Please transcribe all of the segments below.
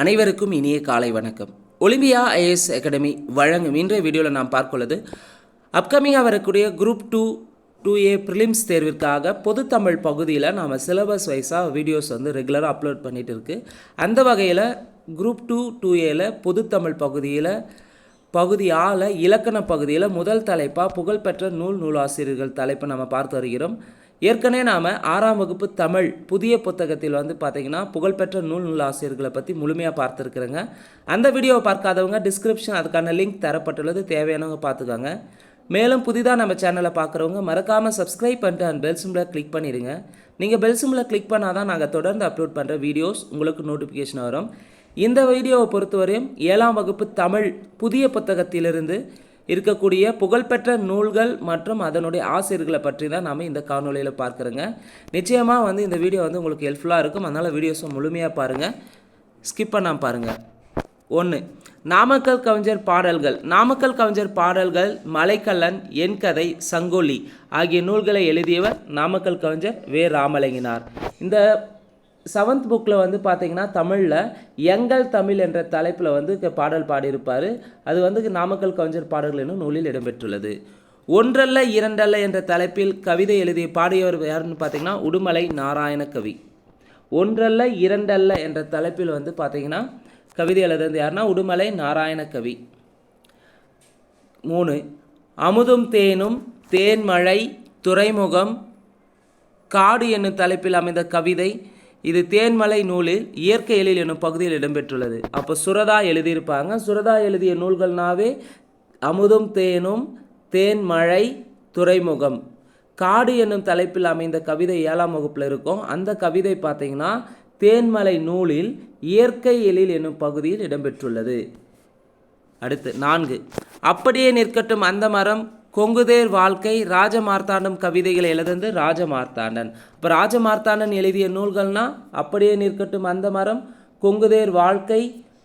அனைவருக்கும் இனிய காலை வணக்கம். ஒலிம்பியா ஐஏஎஸ் அகாடமி வழங்கும் இன்றைய வீடியோவில் நாம் பார்க்குள்ளது அப்கமிங்காக வரக்கூடிய group two two A prelims தேர்விற்காக பொதுத்தமிழ் பகுதியில் நாம் சிலபஸ் வைஸாக வீடியோஸ் வந்து ரெகுலராக அப்லோட் பண்ணிகிட்டு இருக்கு. அந்த வகையில் குரூப் டூ டூ ஏல பொதுத்தமிழ் பகுதியில் பகுதி ஆல இலக்கண பகுதியில் முதல் தலைப்பாக புகழ்பெற்ற நூல் நூலாசிரியர்கள் தலைப்பை நம்ம பார்த்து வருகிறோம். ஏற்கனவே நாம் ஆறாம் வகுப்பு தமிழ் புதிய புத்தகத்தில் வந்து பார்த்திங்கன்னா புகழ்பெற்ற நூல் ஆசிரியர்களை பற்றி முழுமையாக பார்த்துருக்குறேங்க. அந்த வீடியோவை பார்க்காதவங்க டிஸ்கிரிப்ஷன் அதுக்கான லிங்க் தரப்பட்டுள்ளது தேவையானவங்க பார்த்துக்கோங்க. மேலும் புதிதாக நம்ம சேனலை பார்க்குறவங்க மறக்காமல் சப்ஸ்கிரைப் பண்ணிட்டு அண்ட் பெல் சிம்பிளை கிளிக் பண்ணிடுங்க. நீங்கள் பெல் சிம்பிளை கிளிக் பண்ணால் தான் நாங்கள் தொடர்ந்து அப்லோட் பண்ணுற வீடியோஸ் உங்களுக்கு நோட்டிஃபிகேஷன் வரும். இந்த வீடியோவை பொறுத்தவரையும் ஏழாம் வகுப்பு தமிழ் புதிய புத்தகத்திலிருந்து இருக்கக்கூடிய புகழ்பெற்ற நூல்கள் மற்றும் அதனுடைய ஆசிரியர்களை பற்றி தான் நாம் இந்த காணொலியில் பார்க்குறோங்க. நிச்சயமாக வந்து இந்த வீடியோ வந்து உங்களுக்கு ஹெல்ப்ஃபுல்லாக இருக்கும். அதனால் வீடியோஸும் முழுமையாக பாருங்கள் ஸ்கிப் பண்ணாமல் பாருங்கள் ஒன்று நாமக்கல் கவிஞர் பாடல்கள். நாமக்கல் கவிஞர் பாடல்கள் மலைக்கல்லன் என் கதை சங்கொலி ஆகிய நூல்களை எழுதியவர் நாமக்கல் கவிஞர் வே. ராமலிங்கினார். இந்த செவன்த் புக்கில் வந்து பார்த்தீங்கன்னா தமிழில் எங்கள் தமிழ் என்ற தலைப்பில் வந்து பாடல் பாடியிருப்பார். அது வந்து நாமக்கல் கவிஞர் பாடல்கள் என்னும் நூலில் இடம்பெற்றுள்ளது. ஒன்றல்ல இரண்டல்ல என்ற தலைப்பில் கவிதை எழுதிய பாடியவர் யாருன்னு பார்த்தீங்கன்னா உடுமலை நாராயண கவி ஒன்றல்ல இரண்டல்ல என்ற தலைப்பில் வந்து பார்த்தீங்கன்னா கவிதை எழுதுறது யாருன்னா உடுமலை நாராயண கவி மூணு அமுதும் தேனும் தேன்மழை துறைமுகம் காடு என்னும் தலைப்பில் அமைந்த கவிதை இது தேன்மலை நூலில் இயற்கை எழில் எனும் பகுதியில் இடம்பெற்றுள்ளது. அப்போ சுரதா எழுதியிருப்பாங்க. சுரதா எழுதிய நூல்கள்னாவே அமுதும் தேனும் தேன்மழை துறைமுகம். காடு என்னும் தலைப்பில் அமைந்த கவிதை ஏழாம் வகுப்பில் இருக்கும். அந்த கவிதை பார்த்தீங்கன்னா தேன்மலை நூலில் இயற்கை எழில் என்னும் பகுதியில் இடம்பெற்றுள்ளது. அடுத்து நான்கு. அப்படியே நிற்கட்டும் அந்த மரம் கொங்குதேர் வாழ்க்கை ராஜமார்த்தாண்டம் கவிதைகளை எழுதந்து ராஜமார்த்தாண்டன். இப்போ ராஜமார்த்தாண்டன் எழுதிய நூல்கள்னா அப்படியே நிற்கட்டும் அந்த மரம் கொங்குதேர் வாழ்க்கை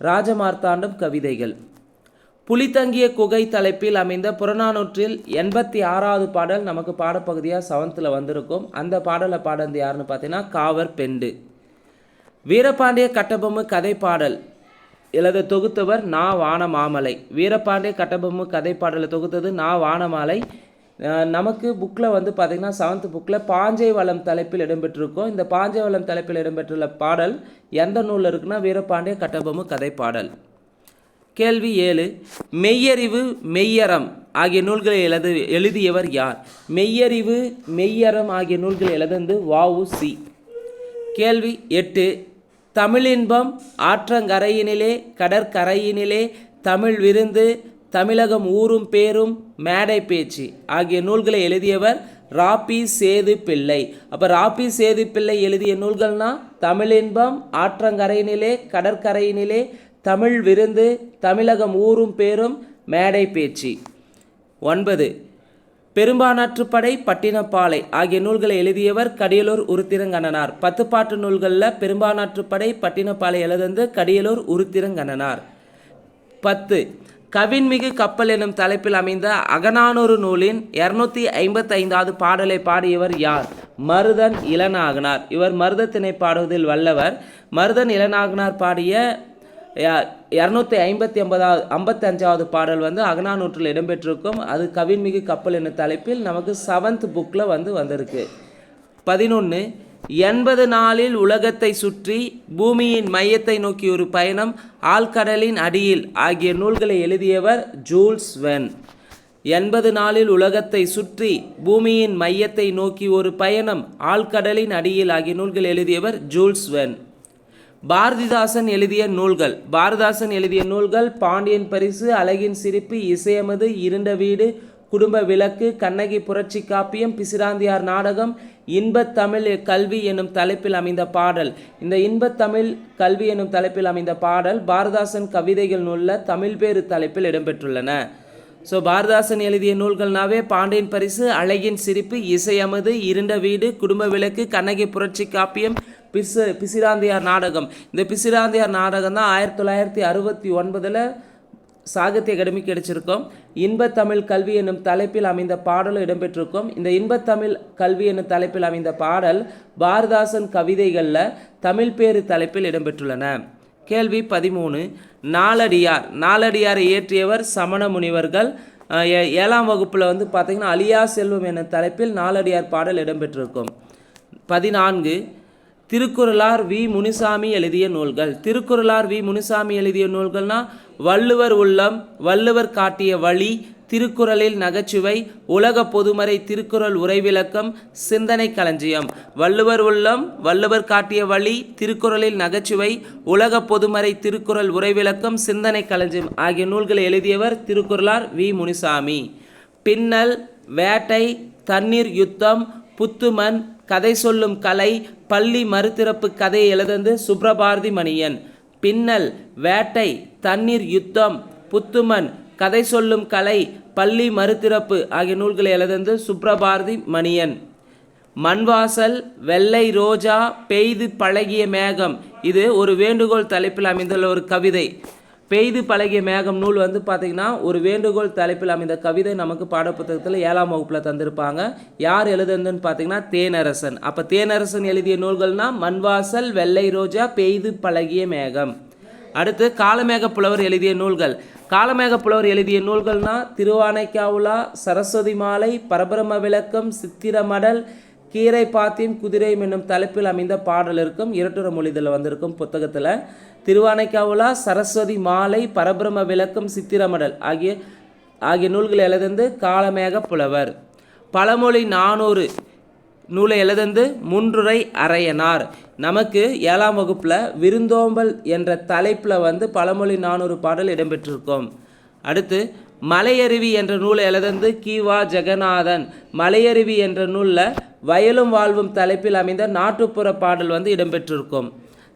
ராஜமார்த்தாண்டம் கவிதைகள். புலித்தங்கிய குகை தலைப்பில் அமைந்த புறநானூற்றில் எண்பத்தி ஆறாவது பாடல் நமக்கு பாடப்பகுதியாக செவன்த்தில் வந்திருக்கும். அந்த பாடலை பாடந்து யாருன்னு பார்த்தீங்கன்னா காவர் பெண்டு. வீரபாண்டிய கட்டபொம்மு கதை பாடல். எழுத தொகுத்தவர் நா வானமாமலை. வீரபாண்டிய கட்டபொம்மு கதை பாடலை தொகுத்தது நா வானமாலை. நமக்கு புக்கில் வந்து பார்த்திங்கன்னா செவன்த் புக்கில் பாஞ்சை வளம் தலைப்பில் இடம்பெற்றிருக்கும். இந்த பாஞ்சை வளம் தலைப்பில் இடம்பெற்றுள்ள பாடல் எந்த நூலில் இருக்குன்னா வீரபாண்டிய கட்டபொம்மு கதை பாடல் கேள்வி ஏழு. மெய்யறிவு மெய்யறம் ஆகிய நூல்களை எழுது எழுதியவர் யார்? மெய்யறிவு மெய்யறம் ஆகிய நூல்களை எழுதந்து வாவு சி. கேள்வி எட்டு. தமிழின்பம் ஆற்றங்கரையினிலே கடற்கரையினிலே தமிழ் விருந்து தமிழகம் ஊரும் பேரும் மேடை பேச்சு ஆகிய நூல்களை எழுதியவர் ராபி சேது பிள்ளை. அப்போ ராபி சேது பிள்ளை எழுதிய நூல்கள்னா தமிழின்பம் ஆற்றங்கரையினிலே கடற்கரையினிலே தமிழ் விருந்து தமிழகம் ஊரும் பேரும் மேடை பேச்சு. ஒன்பது. பெரும்பானாற்றுப்படை பட்டினப்பாலை ஆகிய நூல்களை எழுதியவர் கடியலூர் உருத்திரங்கண்ணனார். பத்துப்பாட்டு நூல்களில் பெரும்பானாற்றுப்படை பட்டினப்பாலை எழுதந்து கடியலூர் உருத்திரங்கண்ணனார். பத்து கவின்மிகு கப்பல் எனும் தலைப்பில் அமைந்த அகநானூறு நூலின் இரநூத்தி ஐம்பத்தைந்தாவது பாடலை பாடியவர் யார்? மருதன் இளநாகனார். இவர் மருதத்தினை பாடுவதில் வல்லவர். மருதன் இளநாகனார் பாடிய இரநூத்தி ஐம்பத்தி ஒன்பதாவது ஐம்பத்தஞ்சாவது பாடல் வந்து அகநானூற்றில் இடம்பெற்றிருக்கும். அது கவின்மிகு கப்பல் என்ற தலைப்பில் நமக்கு செவன்த் புக்கில் வந்து வந்திருக்கு. பதினொன்று எண்பது நாளில் உலகத்தை சுற்றி பூமியின் மையத்தை நோக்கி ஒரு பயணம் ஆழ்கடலின் அடியில் ஆகிய நூல்களை எழுதியவர் ஜூல்ஸ் வென் எண்பது நாளில் உலகத்தை சுற்றி பூமியின் மையத்தை நோக்கி ஒரு பயணம் ஆழ்கடலின் அடியில் ஆகிய நூல்கள் எழுதியவர் ஜூல்ஸ் வென் பாரதிதாசன் எழுதிய நூல்கள். பாரதிதாசன் எழுதிய நூல்கள் பாண்டியன் பரிசு அழகின் சிரிப்பு இசையமது இருண்ட வீடு குடும்ப விளக்கு கண்ணகி புரட்சி காப்பியம் பிசிராந்தியார் நாடகம் இன்பத்தமிழ் கல்வி எனும் தலைப்பில் அமைந்த பாடல். இந்த இன்பத்தமிழ் கல்வி எனும் தலைப்பில் அமைந்த பாடல் பாரதாசன் கவிதைகள் நூலில் தமிழ் பேறு தலைப்பில் இடம்பெற்றுள்ளன. ஸோ பாரதாசன் எழுதிய நூல்கள்னாவே பாண்டியன் பரிசு அழகின் சிரிப்பு இசையமது இருண்ட வீடு குடும்ப விளக்கு கண்ணகி புரட்சி காப்பியம் பிசு பிசிராந்தியார் நாடகம். இந்த பிசிராந்தியார் நாடகம் தான் ஆயிரத்தி தொள்ளாயிரத்தி அறுபத்தி ஒன்பதில் சாகித்ய அகாடமி கிடைச்சிருக்கும். இன்பத்தமிழ் கல்வி என்னும் தலைப்பில் அமைந்த பாடலும் இடம்பெற்றிருக்கும். இந்த இன்பத்தமிழ் கல்வி என்னும் தலைப்பில் அமைந்த பாடல் பாரதாசன் கவிதைகளில் தமிழ் பேறு தலைப்பில் இடம்பெற்றுள்ளன. கேள்வி பதிமூணு. நாலடியார் நாலடியாரை இயற்றியவர் சமண முனிவர்கள். ஏ- ஏழாம் வகுப்பில் வந்து பார்த்திங்கன்னா அழியா செல்வம் என்னும் தலைப்பில் நாலடியார் பாடல் இடம்பெற்றிருக்கும். பதினான்கு. திருக்குறளார் வி. முனிசாமி எழுதிய நூல்கள். திருக்குறளார் வி. முனிசாமி எழுதிய நூல்கள்னா வள்ளுவர் உள்ளம் வள்ளுவர் காட்டிய வழி திருக்குறளில் நகைச்சுவை உலக பொதுமறை திருக்குறள் உரைவிளக்கம் சிந்தனை களஞ்சியம். வள்ளுவர் உள்ளம் வள்ளுவர் காட்டிய வழி திருக்குறளில் நகைச்சுவை உலக பொதுமறை திருக்குறள் உரைவிளக்கம் சிந்தனை களஞ்சியம் ஆகிய நூல்களை எழுதியவர் திருக்குறளார் வி. முனிசாமி. பின்னல் வேட்டை தண்ணீர் யுத்தம் புத்துமன் கதை சொல்லும் கலை பள்ளி மறுதிறப்பு கதை எழுதந்து சுப்ரபாரதி மணியன். பின்னல் வேட்டை தண்ணீர் யுத்தம் புத்துமன் கதை சொல்லும் கலை பள்ளி மறுதிறப்பு ஆகிய நூல்களை எழுதந்து சுப்ரபாரதி மணியன். மண்வாசல் வெள்ளை ரோஜா பெய்து பழகிய மேகம். இது ஒரு வேண்டுகோள் தலைப்பில் அமைந்துள்ள ஒரு கவிதை. பெய்து பழகிய மேகம் நூல் வந்து பார்த்திங்கன்னா ஒரு வேண்டுகோள் தலைப்பில் அமைந்த கவிதை நமக்கு பாடப்புத்தகத்தில் ஏழாம் வகுப்பில் தந்திருப்பாங்க. யார் எழுதுனதுன்னு பார்த்தீங்கன்னா தேனரசன். அப்போ தேனரசன் எழுதிய நூல்கள்னா மண்வாசல் வெள்ளை ரோஜா பெய்து பழகிய மேகம். அடுத்து காலமேக புலவர் எழுதிய நூல்கள். காலமேக புலவர் எழுதிய நூல்கள்னா திருவானைக்காவுலா சரஸ்வதி மாலை பரபரம விளக்கம் சித்திரமடல் கீரை பாத்தியம் குதிரை என்னும் தலைப்பில் அமைந்த பாடல் இருக்கும். இரட்டுற மொழிதில் வந்திருக்கும் புத்தகத்தில். திருவானைக்காவுலா சரஸ்வதி மாலை பரபிரம விளக்கம் சித்திரமடல் ஆகிய ஆகிய நூல்களை எழுதந்து காலமேக புலவர். பழமொழி நானூறு நூலை எழுதந்து முன்றுரை அரையனார் நமக்கு ஏழாம் வகுப்பில் விருந்தோம்பல் என்ற தலைப்பில் வந்து பழமொழி நானூறு பாடல் இடம்பெற்றிருக்கும். அடுத்து மலையருவி என்ற நூலை எழுதந்து கீவா ஜெகநாதன் மலையருவி என்ற நூலில் வயலும் வாழ்வும் தலைப்பில் அமைந்த நாட்டுப்புற பாடல் வந்து இடம்பெற்றிருக்கும்.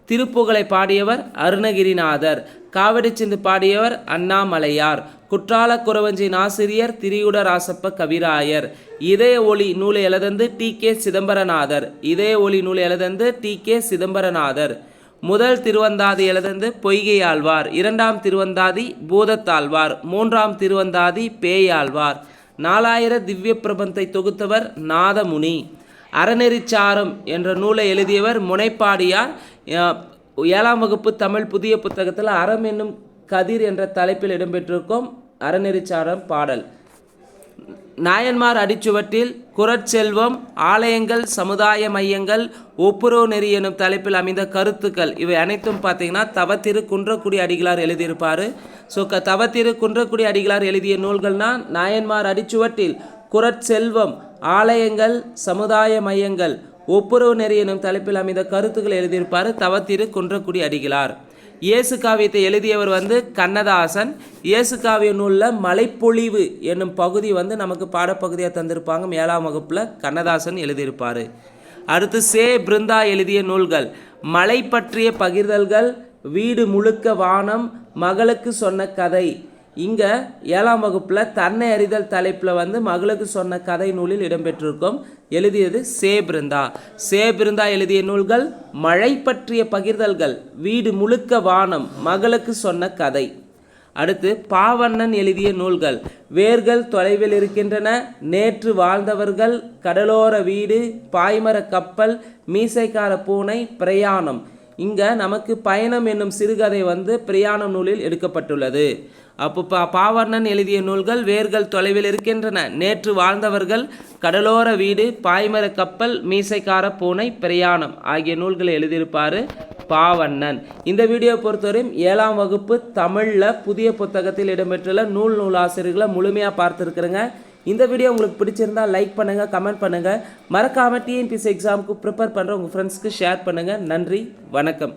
திருப்புகழை பாடியவர் அருணகிரிநாதர். காவடி சிந்து பாடியவர் அண்ணாமலையார். குற்றால குறவஞ்சின் ஆசிரியர் திரியுடராசப்ப கவிராயர். இதய ஒளி நூலை எழுதந்து டி. கே. சிதம்பரநாதர். இதய ஒளி நூலை எழுதந்து டி. கே. சிதம்பரநாதர். முதல் திருவந்தாதி எழுதந்து பொய்கையாழ்வார். இரண்டாம் திருவந்தாதி பூதத்தாழ்வார். மூன்றாம் திருவந்தாதி பேயாழ்வார். நாலாயிர திவ்ய பிரபந்தை தொகுத்தவர் நாதமுனி. அறநெறிச்சாரம் என்ற நூலை எழுதியவர் முனைப்பாடியார் ஏழாம் வகுப்பு தமிழ் புதிய புத்தகத்தில் அறம் என்னும் கதிர் என்ற தலைப்பில் இடம்பெற்றிருக்கும் அறநெறிச்சாரம் பாடல். நாயன்மார் அடிச்சுவட்டில் குரட்செல்வம் ஆலயங்கள் சமுதாய மையங்கள் ஒப்புரோ நெறி எனும் தலைப்பில் அமைந்த கருத்துக்கள். இவை அனைத்தும் பார்த்தீங்கன்னா தவத்திரு குன்றக்குடி அடிகளார் எழுதியிருப்பார். ஸோ க தவத்திரு குன்றக்குடி அடிகளார் எழுதிய நூல்கள்னா நாயன்மார் அடிச்சுவட்டில் குரட்செல்வம் ஆலயங்கள் சமுதாய மையங்கள் ஒப்புரவு நெறி எனும் தலைப்பில் அமைந்த கருத்துக்கள் எழுதியிருப்பார் தவத்திரு குன்றக்குடி அடிகளார். இயேசு காவியத்தை எழுதியவர் வந்து கண்ணதாசன். இயேசு காவிய நூலில் மலைப்பொழிவு என்னும் பகுதி வந்து நமக்கு பாடப்பகுதியாக தந்திருப்பாங்க. ஏழாம் வகுப்பில் கண்ணதாசன் எழுதியிருப்பார். அடுத்து சே பிருந்தா எழுதிய நூல்கள். மலை பற்றிய பகிர்தல்கள் வீடு முழுக்க வானம் மகளுக்கு சொன்ன கதை இங்கே ஏழாம் வகுப்பில் தன்னை அறிதல் தலைப்பில் வந்து மகளுக்கு சொன்ன கதை நூலில் இடம்பெற்றிருக்கும். எழுதியது சே பிருந்தா. சே பிருந்தா எழுதிய நூல்கள் மழை பற்றிய பகிர்தல்கள் வீடு முழுக்க வானம் மகளுக்கு சொன்ன கதை. அடுத்து பாவண்ணன் எழுதிய நூல்கள் வேர்கள் தொலைவில் இருக்கின்றன நேற்று வாழ்ந்தவர்கள் கடலோர வீடு பாய்மர கப்பல் மீசைக்கார பூனை பிரயாணம். இங்கே நமக்கு பயணம் என்னும் சிறுகதை வந்து பிரயாணம் நூலில் எடுக்கப்பட்டுள்ளது. அப்போ பா பாவண்ணன் எழுதிய நூல்கள் வேர்கள் தொலைவில் இருக்கின்றன. நேற்று வாழ்ந்தவர்கள் கடலோர வீடு பாய்மர கப்பல் மீசைக்கார பூனை பிரயாணம் ஆகிய நூல்களை எழுதியிருப்பார் பாவண்ணன். இந்த வீடியோ பொறுத்தவரையும் ஏழாம் வகுப்பு தமிழில் புதிய புத்தகத்தில் இடம்பெற்றுள்ள நூல் நூல் ஆசிரியர்களை முழுமையாக பார்த்துருக்குறேங்க. இந்த வீடியோ உங்களுக்கு பிடிச்சிருந்தா லைக் பண்ணுங்கள் கமெண்ட் பண்ணுங்கள் மறக்காமல் டிஎன்பிசி எக்ஸாமுக்கு ப்ரிப்பேர் பண்ணுற உங்கள் ஃப்ரெண்ட்ஸ்க்கு ஷேர் பண்ணுங்கள் நன்றி வணக்கம்.